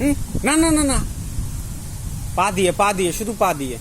হুম? না না না না। পা দিয়ে পা দিয়ে শুধু পা দিয়ে।